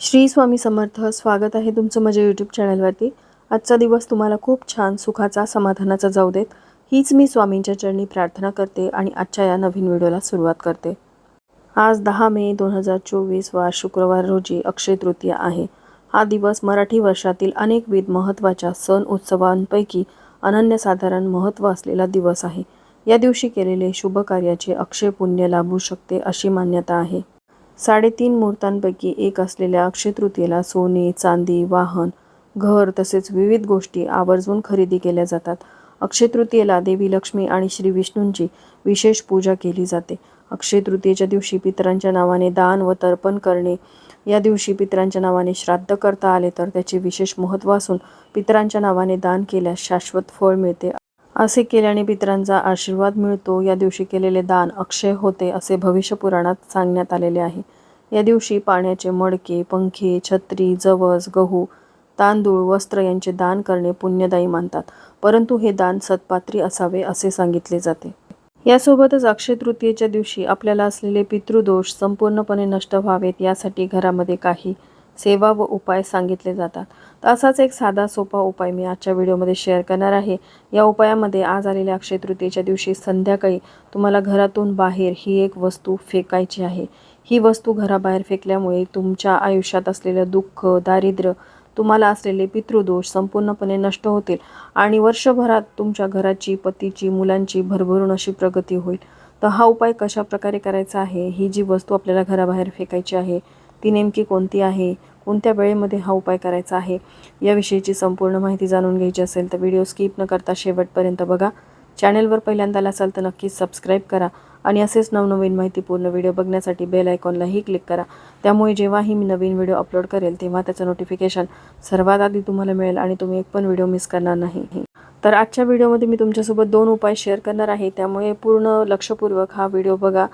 श्री स्वामी समर्थ स्वागत आहे तुमचं माझ्या यूट्यूब चॅनलवरती आजचा दिवस तुम्हाला खूप छान सुखाचा समाधानाचा जाऊ देत. हीच मी स्वामींच्या चरणी प्रार्थना करते आणि आजच्या या नवीन व्हिडिओला सुरुवात करते. आज दहा मे दोन हजार चोवीस वार शुक्रवार रोजी अक्षय तृतीया आहे. हा दिवस मराठी वर्षातील अनेकविध महत्त्वाच्या सण उत्सवांपैकी अनन्यसाधारण महत्त्व असलेला दिवस आहे. या दिवशी केलेले शुभ कार्याचे अक्षय पुण्य लाभू शकते अशी मान्यता आहे. साडेतीन मुहूर्तांपैकी एक असलेल्या अक्षय तृतीयेला सोने चांदी वाहन घर तसेच विविध गोष्टी आवर्जून खरेदी केल्या जातात. अक्षय तृतीयेला देवी लक्ष्मी आणि श्री विष्णूंची विशेष पूजा केली जाते. अक्षय तृतीयेच्या दिवशी पितरांच्या नावाने दान व तर्पण करणे या दिवशी पितरांच्या नावाने श्राद्ध करता आले तर त्याचे विशेष महत्त्व असून पितरांच्या नावाने दान केल्यास शाश्वत फळ मिळते असे केल्याने पितरांचा आशीर्वाद मिळतो. या दिवशी केलेले दान अक्षय होते असे भविष्य पुराणात सांगण्यात आलेले आहे. या दिवशी पाण्याचे मडके पंखे छत्री जवस गहू तांदूळ वस्त्र यांचे दान करणे पुण्यदायी मानतात. परंतु हे दान सत्पात्री असावे असे सांगितले जाते. यासोबतच अक्षय तृतीयेच्या दिवशी आपल्याला असलेले पितृदोष संपूर्णपणे नष्ट व्हावेत यासाठी घरामध्ये काही सेवा व उपाय सांगितले जातात. तर असाच एक साधा सोपा उपाय मी आजच्या व्हिडिओमध्ये शेअर करणार आहे. या उपायामध्ये आज आलेल्या अक्षय तृतीयेच्या दिवशी संध्याकाळी तुम्हाला घरातून बाहेर ही एक वस्तू फेकायची आहे. ही वस्तू घराबाहेर फेकल्यामुळे तुमच्या आयुष्यात असलेलं दुःख दारिद्र्य तुम्हाला असलेले पितृदोष संपूर्णपणे नष्ट होतील आणि वर्षभरात तुमच्या घराची पतीची मुलांची भरभरून अशी प्रगती होईल. तर हा उपाय कशा प्रकारे करायचा आहे? ही जी वस्तू आपल्याला घराबाहेर फेकायची आहे ती नेमकी कोणती आहे? कोणत्या वेळेमध्ये हा उपाय करायचा आहे याविषयीची संपूर्ण माहिती जाणून घ्यायची असेल तर व्हिडिओ स्किप न करता शेवटपर्यंत बघा. चॅनेलवर पहिल्यांदा आला असाल तर नक्कीच सबस्क्राईब करा आणि असेच नवनवीन माहितीपूर्ण व्हिडिओ बघण्यासाठी बेल आयकॉनलाही क्लिक करा. त्यामुळे जेव्हाही मी नवीन व्हिडिओ अपलोड करेल तेव्हा त्याचं नोटिफिकेशन सर्वात आधी तुम्हाला मिळेल आणि तुम्ही एक पण व्हिडिओ मिस करणार नाही. तर आजच्या व्हिडिओमध्ये मी तुमच्यासोबत दोन उपाय शेअर करणार आहे. त्यामुळे पूर्ण लक्षपूर्वक हा व्हिडिओ बघा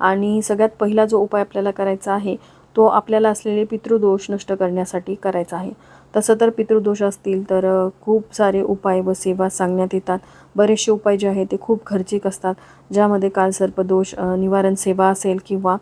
आणि सगळ्यात पहिला जो उपाय आपल्याला करायचा आहे तो आपल्याला असलेले पितृदोष नष्ट करण्यासाठी करायचा आहे. तसं तर पितृदोष असतील तर खूप सारे उपाय व सेवा सांगण्यात येतात. बरेचसे उपाय जे आहेत ते खूप खर्चिक असतात. ज्यामध्ये कालसर्पदोष निवारण सेवा असेल किंवा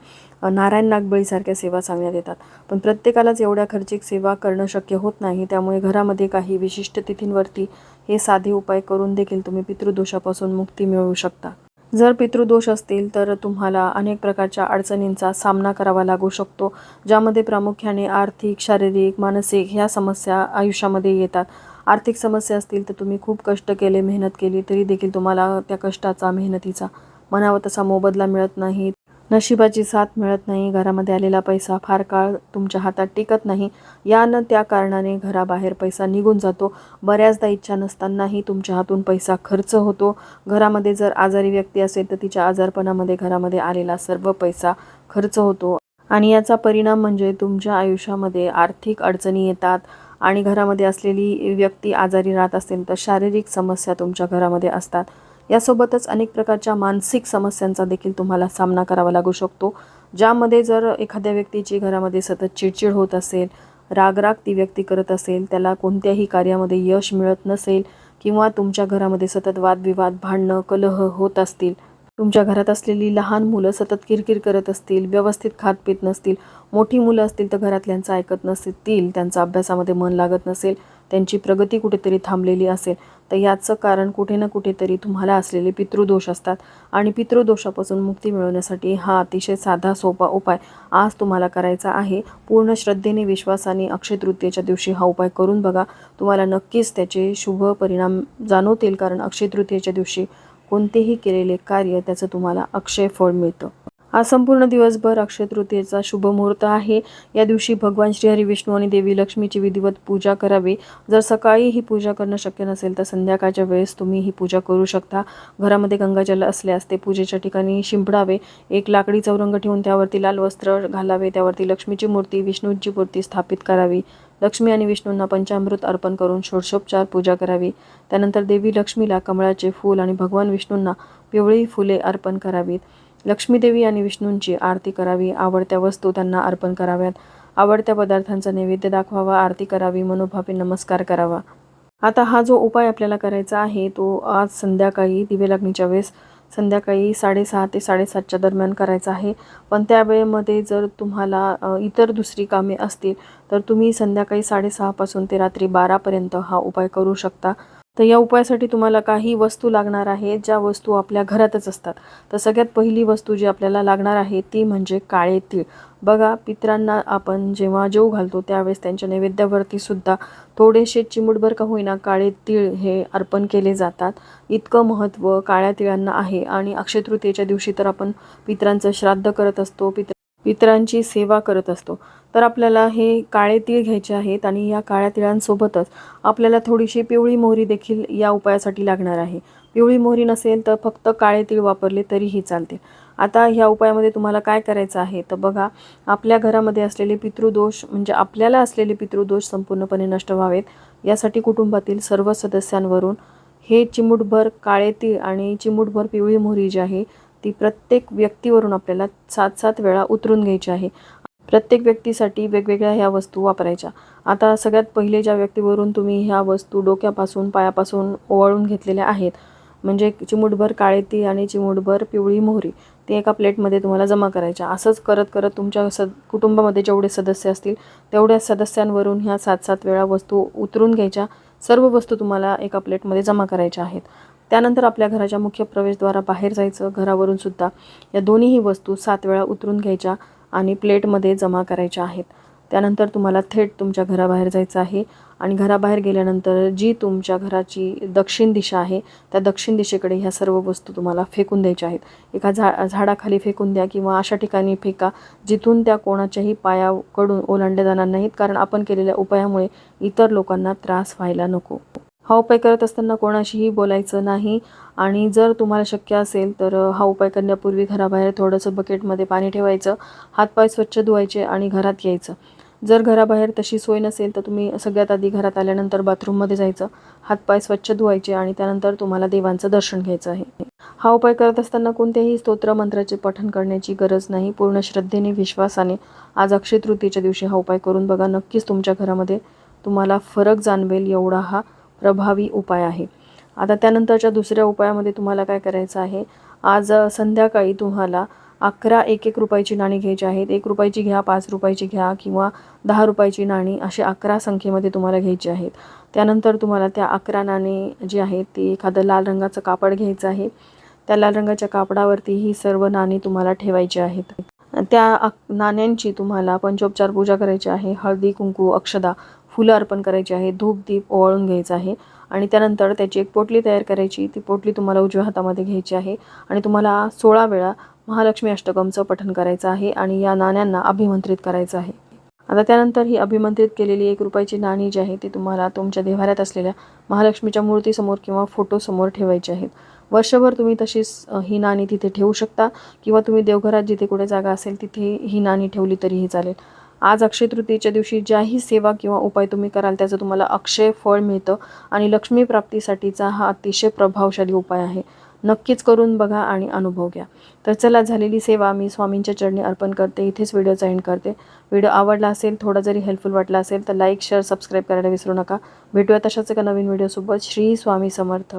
नारायण नागबळीसारख्या सेवा सांगण्यात येतात. पण प्रत्येकालाच एवढ्या खर्चिक सेवा करणं शक्य होत नाही. त्यामुळे घरामध्ये काही विशिष्ट तिथींवरती हे साधे उपाय करून देखील तुम्ही पितृदोषापासून मुक्ती मिळवू शकता. जर पितृदोष असतील तर तुम्हाला अनेक प्रकारच्या अडचणींचा सामना करावा लागू शकतो ज्यामध्ये प्रामुख्याने आर्थिक शारीरिक मानसिक ह्या समस्या आयुष्यामध्ये येतात. आर्थिक समस्या असतील तर तुम्ही खूप कष्ट केले मेहनत केली तरी देखील तुम्हाला त्या कष्टाचा मेहनतीचा म्हणावा तसा मोबदला मिळत नाही. नशिबाची साथ मिळत नाही घरामध्ये आलेला पैसा फार काळ तुमच्या हातात टिकत नाही. यानं त्या कारणाने घराबाहेर पैसा निघून जातो. बऱ्याचदा इच्छा नसतानाही तुमच्या हातून पैसा खर्च होतो. घरामध्ये जर आजारी व्यक्ती असेल तर तिच्या आजारपणामध्ये घरामध्ये आलेला सर्व पैसा खर्च होतो. आणि याचा परिणाम म्हणजे तुमच्या आयुष्यामध्ये आर्थिक अडचणी येतात. आणि घरामध्ये असलेली व्यक्ती आजारी राहत असेल तर शारीरिक समस्या तुमच्या घरामध्ये असतात. यासोबतच अनेक प्रकारच्या मानसिक समस्यांचा देखील तुम्हाला सामना करावा लागू शकतो. ज्यामध्ये जर एखाद्या व्यक्तीची घरामध्ये सतत चिडचिड होत असेल रागराग ती व्यक्ती करत असेल त्याला कोणत्याही कार्यामध्ये यश मिळत नसेल किंवा तुमच्या घरामध्ये सतत वादविवाद भांडणं कलह होत असतील तुमच्या घरात असलेली लहान मुलं सतत किरकिर करत असतील व्यवस्थित खात पित नसतील मोठी मुलं असतील तर घरातल्यांचं ऐकत नसतील त्यांचा अभ्यासामध्ये मन लागत नसेल त्यांची प्रगती कुठेतरी थांबलेली असेल तर याचं कारण कुठे ना कुठेतरी तुम्हाला असलेले पितृदोष असतात. आणि पितृदोषापासून मुक्ती मिळवण्यासाठी हा अतिशय साधा सोपा उपाय आज तुम्हाला करायचा आहे. पूर्ण श्रद्धेने विश्वासाने अक्षय तृतीयेच्या दिवशी हा उपाय करून बघा. तुम्हाला नक्कीच त्याचे शुभ परिणाम जाणवतील कारण अक्षय तृतीयेच्या दिवशी कोणतेही केलेले कार्य त्याचं तुम्हाला अक्षय फळ मिळतं. आज संपूर्ण दिवसभर अक्षय तृतीयेचा शुभ मुहूर्त आहे. या दिवशी भगवान श्रीहरी विष्णू आणि देवी लक्ष्मीची विधिवत पूजा करावी. जर सकाळी ही पूजा करणं शक्य नसेल तर संध्याकाळच्या वेळेस तुम्ही ही पूजा करू शकता. घरामध्ये गंगाजल असल्यास ते पूजेच्या ठिकाणी शिंपडावे. एक लाकडी चौरंग ठेवून त्यावरती लाल वस्त्र घालावे. त्यावरती लक्ष्मीची मूर्ती विष्णूंची मूर्ती स्थापित करावी. लक्ष्मी आणि विष्णूंना पंचामृत अर्पण करून षोडशोपचार पूजा करावी. त्यानंतर देवी लक्ष्मीला कमळाचे फूल आणि भगवान विष्णूंना पिवळी फुले अर्पण करावीत. लक्ष्मीदेवी आणि विष्णूंची आरती करावी. आवडत्या वस्तू त्यांना अर्पण कराव्यात. आवडत्या पदार्थांचा नैवेद्य दाखवावा. आरती करावी. मनोभावे नमस्कार करावा. आता हा जो उपाय आपल्याला करायचा आहे तो आज संध्याकाळी दिवे लागणीच्या वेळेस संध्याकाळी साडेसहा ते साडेसातच्या दरम्यान करायचा आहे. पण त्या वेळेमध्ये जर तुम्हाला इतर दुसरी कामे असतील तर तुम्ही संध्याकाळी साडेसहापासून ते रात्री बारापर्यंत हा उपाय करू शकता. तर या उपायासाठी तुम्हाला काही वस्तू लागणार आहेत ज्या वस्तू आपल्या घरातच असतात. तर सगळ्यात पहिली वस्तू जी आपल्याला लागणार आहे ती म्हणजे काळे तीळ. बघा पितरांना आपण जेव्हा जेव घालतो त्यावेळेस त्यांच्या नैवेद्यावरती सुद्धा थोडेसे चिमुटभर का होईना काळे तीळ हे अर्पण केले जातात. इतकं महत्त्व काळ्या तिळांना आहे. आणि अक्षयतृतीयेच्या दिवशी तर आपण पितरांचं श्राद्ध करत असतो पित्र इतरांची सेवा करत असतो. तर आपल्याला हे काळे तीळ घ्यायचे आहेत आणि या काळ्या तिळांसोबतच आपल्याला थोडीशी पिवळी मोहरी देखील या उपायासाठी लागणार आहे. पिवळी मोहरी नसेल तर फक्त काळे तीळ वापरले तरीही चालते. आता ह्या उपायामध्ये तुम्हाला काय करायचं आहे? तर बघा आपल्या घरामध्ये असलेले पितृदोष म्हणजे आपल्याला असलेले पितृदोष संपूर्णपणे नष्ट व्हावेत. यासाठी कुटुंबातील सर्व सदस्यांवरून हे चिमूटभर काळे तीळ आणि चिमूटभर पिवळी मोहरी जी आहे ती प्रत्येक व्यक्तीवरून आपल्याला सात सात वेळा उतरून घ्यायची आहे. प्रत्येक व्यक्तीसाठी वेगवेगळ्या ह्या वस्तू वापरायच्या. आता सगळ्यात पहिले ज्या व्यक्तीवरून तुम्ही ह्या वस्तू डोक्यापासून पायापासून ओवाळून घेतलेल्या आहेत म्हणजे चिमूटभर काळे ती आणि चिमूटभर पिवळी मोहरी ते एका प्लेटमध्ये तुम्हाला जमा करायच्या. असंच करत करत तुमच्या स कुटुंबामध्ये जेवढे सदस्य असतील तेवढ्या सदस्यांवरून ह्या सात सात वेळा वस्तू उतरून घ्यायच्या. सर्व वस्तू तुम्हाला एका प्लेटमध्ये जमा करायच्या आहेत. त्यानंतर आपल्या घराच्या मुख्य प्रवेशद्वारा बाहेर जायचं घरावरून सुद्धा या दोन्हीही वस्तू सात वेळा उतरून घ्यायच्या आणि प्लेटमध्ये जमा करायच्या आहेत. त्यानंतर तुम्हाला थेट तुमच्या घराबाहेर जायचं आहे आणि घराबाहेर गेल्यानंतर जी तुमच्या घराची दक्षिण दिशा आहे त्या दक्षिण दिशेकडे ह्या सर्व वस्तू तुम्हाला फेकून द्यायच्या आहेत. एका झा झाडाखाली फेकून द्या किंवा अशा ठिकाणी फेका जिथून त्या कोणाच्याही पायाकडून ओलांडल्या जाणार नाहीत कारण आपण केलेल्या उपायामुळे इतर लोकांना त्रास व्हायला नको. हा उपाय करत असताना कोणाशीही बोलायचं नाही. आणि जर तुम्हाला शक्य असेल तर हा उपाय करण्यापूर्वी घराबाहेर थोडंसं बकेटमध्ये पाणी ठेवायचं हातपाय स्वच्छ धुवायचे आणि घरात यायचं. जर घराबाहेर तशी सोय नसेल तर तुम्ही सगळ्यात आधी घरात आल्यानंतर बाथरूममध्ये जायचं हातपाय स्वच्छ धुवायचे आणि त्यानंतर तुम्हाला देवांचं दर्शन घ्यायचं आहे. हा उपाय करत असताना कोणत्याही स्तोत्र मंत्राचे पठण करण्याची गरज नाही. पूर्ण श्रद्धेने विश्वासाने आज अक्षय तृतीच्या दिवशी हा उपाय करून बघा. नक्कीच तुमच्या घरामध्ये तुम्हाला फरक जाणवेल एवढा हा प्रभावी उपाय आहे. आता त्यानंतरच्या दुसऱ्या उपायामध्ये तुम्हाला काय करायचं आहे? आज संध्याकाळी तुम्हाला अकरा एक एक रुपयाची नाणी घ्यायची आहेत. एक रुपयाची घ्या पाच रुपयाची घ्या किंवा दहा रुपयाची नाणी अशी अकरा संख्येमध्ये तुम्हाला घ्यायची आहेत. त्यानंतर तुम्हाला त्या अकरा नाणी जी आहेत ती एखादं लाल रंगाचं कापड घ्यायचं आहे. त्या लाल रंगाच्या कापडावरती ही सर्व नाणी तुम्हाला ठेवायची आहेत. त्या नाण्यांची तुम्हाला पंचोपचार पूजा करायची आहे. हळदी कुंकू अक्षदा फुलं अर्पण करायची आहे धूप दीप ओवाळून घ्यायचं आहे आणि त्यानंतर त्याची एक पोटली तयार करायची. ती पोटली तुम्हाला उजव्या हातामध्ये घ्यायची आहे आणि तुम्हाला सोळा वेळा महालक्ष्मी अष्टकमचं पठण करायचं आहे आणि या नाण्यांना अभिमंत्रित करायचं आहे. आता त्यानंतर ही अभिमंत्रित केलेली एक रुपयाची नाणी जी आहे ती तुम्हाला तुमच्या देव्हाऱ्यात असलेल्या महालक्ष्मीच्या मूर्तीसमोर किंवा फोटोसमोर ठेवायची आहेत. वर्षभर तुम्ही तशीच ही नाणी तिथे ठेवू शकता किंवा तुम्ही देवघरात जिथे कुठे जागा असेल तिथे ही नाणी ठेवली तरीही चालेल. आज अक्षय तृतीयेच्या दिवशी ज्याही सेवा किंवा उपाय तुम्ही कराल त्याचं तुम्हाला अक्षय फळ मिळतं आणि लक्ष्मी प्राप्तीसाठीचा हा अतिशय प्रभावशाली उपाय आहे. नक्कीच करून बघा आणि अनुभव घ्या. तर चला झालेली सेवा मी स्वामींच्या चरणी अर्पण करते. इथेच व्हिडिओचा एंड करते. व्हिडिओ आवडला असेल थोडा जरी हेल्पफुल वाटला असेल तर लाईक शेअर सबस्क्राईब करायला विसरू नका. भेटूया तशाच एका नवीन व्हिडिओसोबत. श्री स्वामी समर्थ.